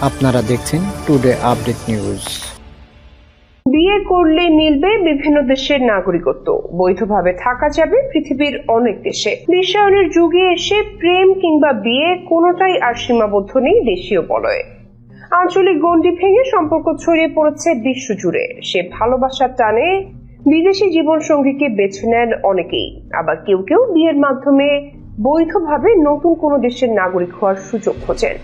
আপনারা দেখছেন today update news বিয়ে করলে মিলবে বিভিন্ন দেশের নাগরিকত্ব। বৈধভাবে থাকা যাবে পৃথিবীর অনেক দেশে। বিশ্বায়নের যুগে এসে প্রেম কিংবা বিয়ে কোনোটাই আর সীমাবদ্ধ নেই দেশীয় বলয়ে। আঞ্চলিক গণ্ডি ভেঙে সম্পর্ক ছড়িয়ে পড়েছে বিশ্বজুড়ে সে ভালোবাসার টানে বিদেশি জীবন সঙ্গীকে বেছে নেন অনেকেই। আবার কেউ কেউ বিয়ের মাধ্যমে বৈধভাবে নতুন কোনো দেশের নাগরিক হওয়ার সুযোগ খোঁজেন।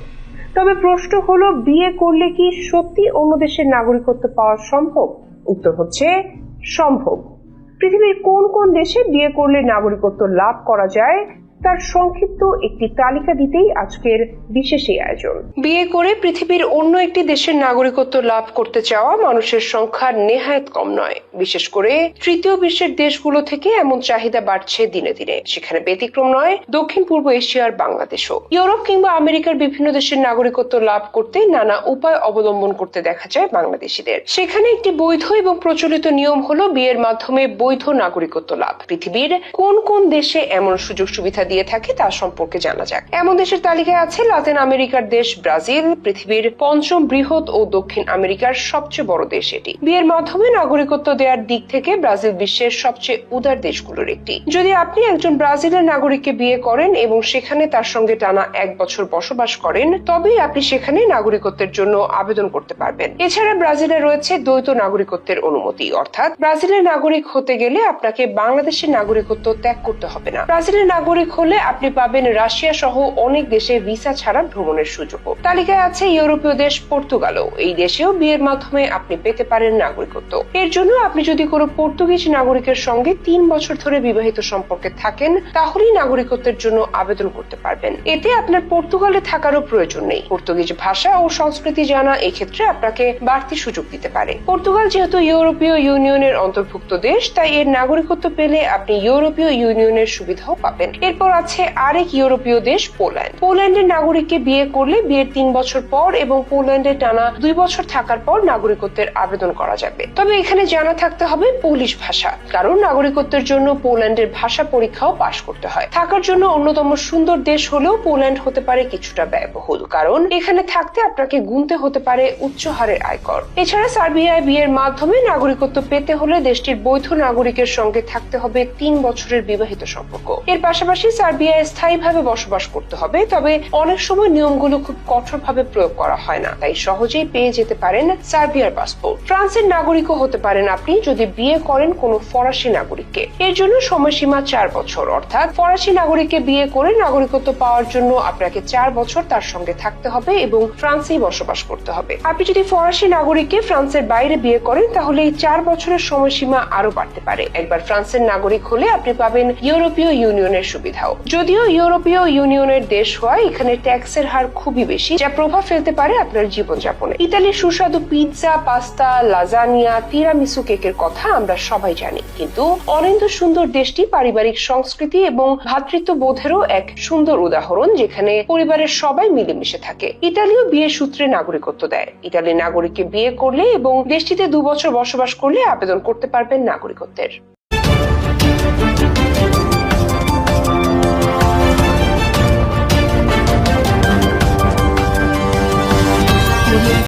তবে প্রশ্ন হলো, বিয়ে করলে কি সত্যি অন্য দেশের নাগরিকত্ব পাওয়া সম্ভব? উত্তর হচ্ছে, সম্ভব। পৃথিবীর কোন কোন দেশে বিয়ে করলে নাগরিকত্ব লাভ করা যায় তার সংক্ষিপ্ত একটি তালিকা দিতেই আজকের বিশেষ এই আয়োজন। বিয়ে করে পৃথিবীর অন্য একটি দেশের নাগরিকত্ব লাভ করতে চাওয়া মানুষের সংখ্যা নেহায়ত কম নয়। বিশেষ করে তৃতীয় বিশ্বের দেশগুলো থেকে এমন চাহিদা বাড়ছে দিনে দিনে। সেখানে ব্যতিক্রম নয়, দক্ষিণ পূর্ব এশিয়ার বাংলাদেশও। ইউরোপ কিংবা আমেরিকার বিভিন্ন দেশের নাগরিকত্ব লাভ করতে নানা উপায় অবলম্বন করতে দেখা যায় বাংলাদেশিদের। সেখানে একটি বৈধ এবং প্রচলিত নিয়ম হলো বিয়ের মাধ্যমে বৈধ নাগরিকত্ব লাভ। পৃথিবীর কোন কোন দেশে এমন সুযোগ সুবিধা দিয়ে থাকে তা সম্পর্কে জানা যাক। এমন দেশের তালিকায় আছে লাতিন আমেরিকার দেশ ব্রাজিল, পৃথিবীর পঞ্চম বৃহৎ ও দক্ষিণ আমেরিকার সবচেয়ে বড় দেশ এটি। বিয়ের মাধ্যমে নাগরিকত্ব দেওয়ার দিক থেকে ব্রাজিল বিশ্বের সবচেয়ে উদার দেশগুলোর একটি। যদি আপনি একজন ব্রাজিলের নাগরিককে বিয়ে করেন এবং সেখানে তার সঙ্গে টানা এক বছর বসবাস করেন, তবেই আপনি সেখানে নাগরিকত্বের জন্য আবেদন করতে পারবেন। এছাড়া ব্রাজিলে রয়েছে দ্বৈত নাগরিকত্বের অনুমতি, অর্থাৎ ব্রাজিলের নাগরিক হতে গেলে আপনাকে বাংলাদেশের নাগরিকত্ব ত্যাগ করতে হবে না। ব্রাজিলের নাগরিক হলে আপনি পাবেন রাশিয়া সহ অনেক দেশে ভিসা ছাড়া ভ্রমণের সুযোগ তালিকায় আছে ইউরোপীয় দেশ পর্তুগালও। এই দেশেও বিয়ের মাধ্যমে আপনি পেতে পারেন নাগরিকত্ব। এর জন্য আপনি যদি কোনো পর্তুগিজ নাগরিকের সঙ্গে তিন বছর ধরে বিবাহিত সম্পর্কে থাকেন, তাহলেই নাগরিকত্বের জন্য আবেদন করতে পারবেন। এতে আপনার পর্তুগালে থাকারও প্রয়োজন নেই। পর্তুগিজ ভাষা ও সংস্কৃতি জানা এক্ষেত্রে আপনাকে বাড়তি সুযোগ দিতে পারে। পর্তুগাল যেহেতু ইউরোপীয় ইউনিয়নের অন্তর্ভুক্ত দেশ, তাই এর নাগরিকত্ব পেলে আপনি ইউরোপীয় ইউনিয়নের সুবিধাও পাবেন। এরপর আছে আরেক ইউরোপীয় দেশ পোল্যান্ড। পোল্যান্ডের নাগরিককে বিয়ে করলে বিয়ের তিন বছর পর এবং পোল্যান্ডে টানা দুই বছর থাকার পর নাগরিকত্বের আবেদন করা যাবে। তবে এখানে জানা থাকতে হবে পোলিশ ভাষা, কারণ নাগরিকত্বের জন্য পোল্যান্ডের ভাষা পরীক্ষাও পাশ করতে হয়। থাকার জন্য অন্যতম সুন্দর দেশ হলেও পোল্যান্ড হতে পারে কিছুটা ব্যয়বহুল, কারণ এখানে থাকতে আপনাকে গুনতে হতে পারে উচ্চ হারের আয়কর। এছাড়া সার্বিয়ায় বিয়ের মাধ্যমে নাগরিকত্ব পেতে হলে দেশটির বৈধ নাগরিকের সঙ্গে থাকতে হবে তিন বছরের বিবাহিত সম্পর্ক। এর পাশাপাশি সার্বিয়ায় স্থায়ীভাবে বসবাস করতে হবে, তবে অনেক সময় নিয়মগুলো খুব কঠোরভাবে প্রয়োগ করা হয় না, তাই সহজেই পেয়ে যেতে পারেন সার্বিয়ার পাসপোর্ট। ফ্রান্সের নাগরিকও হতে পারেন আপনি যদি বিয়ে করেন কোনো ফরাসি নাগরিককে। এর জন্য সময়সীমা চার বছর, অর্থাৎ ফরাসি নাগরিককে বিয়ে করে নাগরিকত্ব পাওয়ার জন্য আপনাকে চার বছর তার সঙ্গে থাকতে হবে এবং ফ্রান্সেই বসবাস করতে হবে। আপনি যদি ফরাসি নাগরিককে ফ্রান্সের বাইরে বিয়ে করেন, তাহলে এই চার বছরের সময়সীমা আরও বাড়তে পারে। একবার ফ্রান্সের নাগরিক হলে আপনি পাবেন ইউরোপীয় ইউনিয়নের সুবিধাও যদিও ইউরোপীয় ইউনিয়নের দেশ হয় এখানে ট্যাক্সের হার খুবই বেশি, যা প্রভাব ফেলতে পারে আপনার জীবনযাপনে। ইতালির সুস্বাদু পিৎজা, পাস্তা, লাজানিয়া, তিরামিসু কেকের কথা আমরা সবাই জানি। কিন্তু অনিন্দ সুন্দর দেশটি পারিবারিক সংস্কৃতি এবং ভ্রাতৃত্ব বোধেরও এক সুন্দর উদাহরণ, যেখানে পরিবারের সবাই মিলেমিশে থাকে। ইতালিও বিয়ে সূত্রে নাগরিকত্ব দেয়। ইতালির নাগরিককে বিয়ে করলে এবং দেশটিতে দু বছর বসবাস করলে আবেদন করতে পারবেন নাগরিকত্বের।